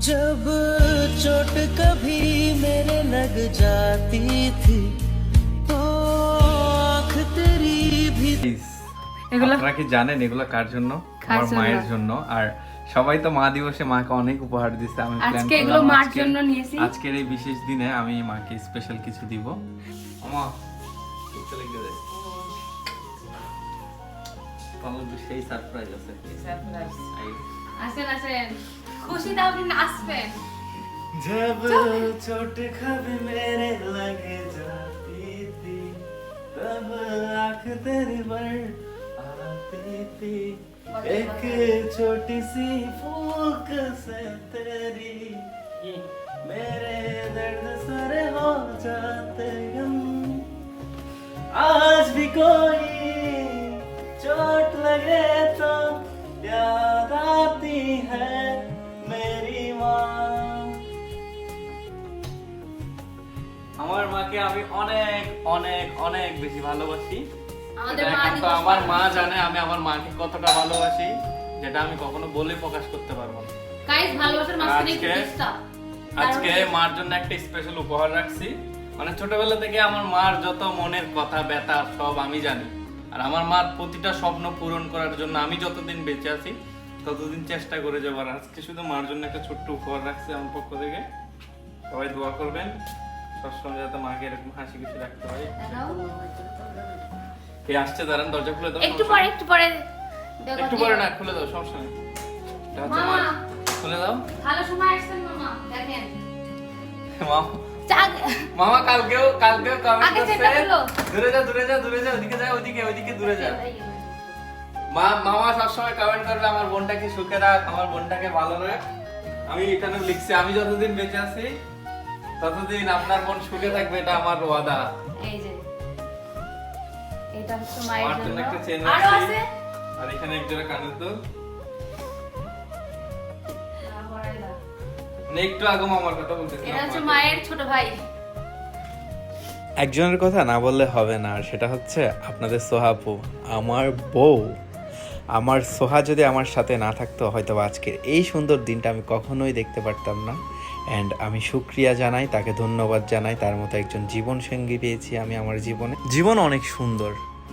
जब चोट कभी मेरे लग जाती थी तो आंख तेरी भी এগুলো আপনারা কি জানেন এগুলো কার জন্য কার আমার জন্য? মায়ের জন্য আর সবাই তো মা দিবসে মাকে অনেক উপহার দিচ্ছে আমি plan আজকে এগুলো করলাম মার আজকের- জন্য নিয়েছি। আজকের এই বিশেষ দিনে আমি মাকে স্পেশাল কিছু দিব আমা কিছু লিখে দে তাহলে তো সেই সারপ্রাইজ আছে আই- আসেন আসেন খুশিতে আপনি নাচবেন जब चोट कभी मेरे लग जाती थी तब आंख तेरी पर आती थी एक छोटी सी फूक से तेरी मेरे दर्द सारे हो जाते गम आज भी कोई আমি অনেক অনেক অনেক বেশি ভালোবাসি। আমার মা জানে আমি আমার মাকে কতটা ভালোবাসি যেটা আমি কখনো বলে প্রকাশ করতে পারব না। গাইস ভালোবাসার মাঝখানে একটু আজকে- আজকে মার জন্য একটা স্পেশাল উপহার রাখছি। মানে ছোটবেলা থেকে আমার মার যত মনের কথা ব্যথা সব আমি জানি। আর আমার মার প্রতিটা স্বপ্ন পূরণ করার জন্য আমি যতদিন বেঁচে আছি ততদিন চেষ্টা করে যাব। আর আজকে শুধু মার জন্য একটা ছোট্ট উপহার রাখছি আমার পক্ষ থেকে। সবাই দোয়া করবেন। সবসময় যাতে মাকে এরকম হাসি খুশি রাখতে পারি। কে আসছে দাঁড়ান দরজা খুলে দাও একটু পরে একটু পরে। একটু পরে না খুলে দাও সমস্যা নেই। মামা। খুলে দাও। ভালো সময় আসছেন মামা। দেখেন। মামা কালকেও কালকেও কমেন্ট করছে। দূরে যা দূরে যা দূরে যা ওদিকে যা ওদিকে ওদিকে দূরে যা। মা মামা সবসময় কমেন্ট করবে আমার বোনটাকে সুখে রাখ আমার বোনটাকে ভালো রাখ। আমি এখানে লিখছি আমি যতদিন বেঁচে আছি ততদিন আপনার বোন সুখে থাকবে এটা আমার ওয়াদা। এই যে এটা হচ্ছে মায়ের জন্য জন্য। একটা চেন আরও আছে? আর এখানে কানের দুল। মানে একটু আগে মামার কথা বলতেছিলাম এটা হচ্ছে মায়ের ছোট ভাই। একজনের কথা না বললে হবে না আর সেটা হচ্ছে আপনাদের সোহাপু আমার বউ। আমার সোহা যদি আমার সাথে না থাকতো হয়তো বা আজকের এই সুন্দর দিনটা আমি কখনোই দেখতে পারতাম না। অ্যান্ড আমি সুক্রিয়া জানাই, তাকে ধন্যবাদ জানাই। তার মতো একজন জীবন সঙ্গী পেয়েছি আমি আমার জীবনে। জীবন অনেক সুন্দর।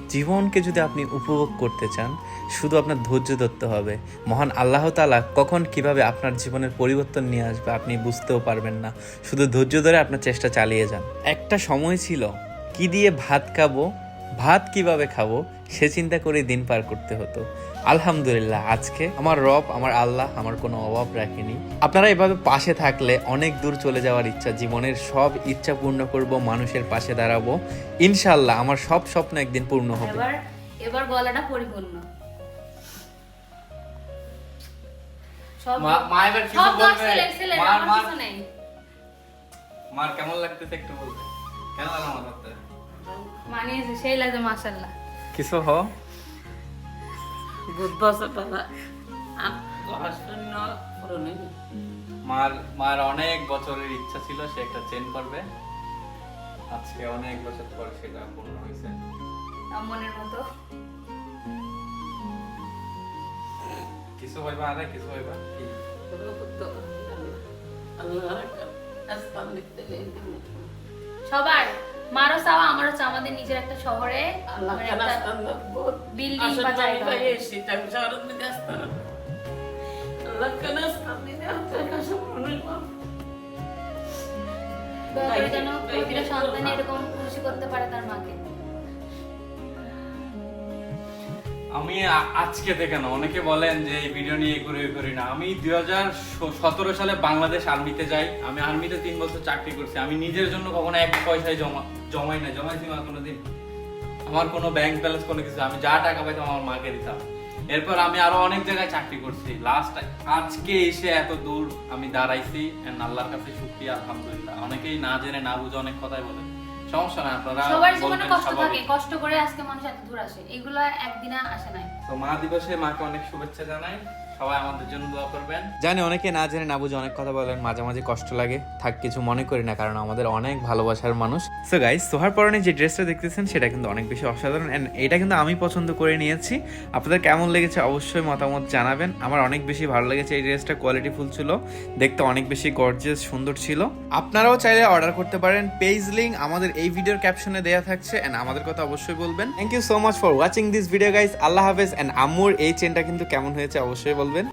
জীবনকে যদি আপনি উপভোগ করতে চান, শুধু আপনার ধৈর্য ধরতে হবে। মহান আল্লাহ তাআলা কখন কীভাবে আপনার জীবনের পরিবর্তন নিয়ে আসবে আপনি বুঝতেও পারবেন না। শুধু ধৈর্য ধরে আপনার চেষ্টা চালিয়ে যান। একটা সময় ছিল, কি দিয়ে ভাত খাব, ভাত কীভাবে খাব, সে চিন্তা করে দিন পার করতে হতো। আলহামদুলিল্লাহ আজকে আমার রব আমার আল্লাহ আমার কোনো অভাব রাখেনি। আপনারা এভাবে পাশে থাকলে অনেক দূর চলে যাওয়ার ইচ্ছা জীবনের সব ইচ্ছা পূর্ণ করব মানুষের পাশে দাঁড়াবো। ইনশাল্লাহ আমার সব স্বপ্ন একদিন পূর্ণ হবে। এবার এবার গলাটা পরিপূর্ণ। মার- কেমন লাগতেছে একটু বলবে কেন লাগল মানিয়েছে সেই লাগে কিছু হ মার মার অনেক বছরের ইচ্ছা ছিল সে একটা চেন করবে। আজকে অনেক বছর পর সেটা পূর্ণ হয়েছে। মনের মতো। কিছু হইবা আরে কিছু হইবা? কি? সবার মারও চাওয়া আমারও চাওয়া আমাদের নিজের একটা শহরে বিল্ডিং বা জায়গা যেন প্রতিটা সন্তান এরকম খুশি করতে পারে তার মাকে। আমি আজকে থেকে না অনেকে বলেন যে এই ভিডিও নিয়ে করি করি না। আমি দুই সতেরো সালে বাংলাদেশ আর্মিতে যাই। আমি আর্মিতে তিন বছর চাকরি করছি। আমি নিজের জন্য কখনো এক পয়সায় জমা জমাই না জমাইছি মা কোনোদিন আমার কোনো ব্যাংক ব্যালেন্স কোনো কিছু। আমি যা টাকা পাইতাম আমার মাকে দিতাম। এরপর আমি আরও অনেক জায়গায় চাকরি করছি। লাস্ট আজকে এসে এত দূর আমি দাঁড়াইছি। and আল্লাহর কাছে শুকরিয়া, আলহামদুলিল্লাহ। অনেকেই না জেনে, না বুঝে অনেক কথাই বলে। সমস্যা না আপনারা সবার জীবনে কষ্ট থাকে কষ্ট করে আজকে মানুষ এত দূর আসে এগুলো একদিনে আসে নাই। তো মা দিবসে মাকে অনেক শুভেচ্ছা জানাই। সবাই আমাদের জন্য দোয়া করবেন। জানি অনেকে না জেনে না বুঝে অনেক কথা বলেন, মাঝে মাঝে কষ্ট লাগে, থাক কিছু মনে করি না, কারণ আমাদের অনেক ভালোবাসার মানুষ। সো গাইস সোহার পরনে যে ড্রেসটা দেখতেছেন, সেটা কিন্তু অনেক বেশি অসাধারণ এন্ড এটা কিন্তু আমি পছন্দ করে নিয়েছি। আপনাদের কেমন লেগেছে অবশ্যই মতামত জানাবেন। আমার অনেক বেশি ভালো লেগেছে এই ড্রেসটা কোয়ালিটি ফুল ছিল, দেখতে অনেক বেশি গর্জিয়াস সুন্দর ছিল। আপনারাও চাইলে অর্ডার করতে পারেন পেজ লিঙ্ক আমাদের এই ভিডিওর ক্যাপশনে দেওয়া থাকছে এন্ড আমাদের কথা অবশ্যই বলবেন। Thank you so much for watching this video guys আল্লাহ হাফেজ এন্ড আমুর এই চেনটা কিন্তু কেমন হয়েছে অবশ্যই বলবেন।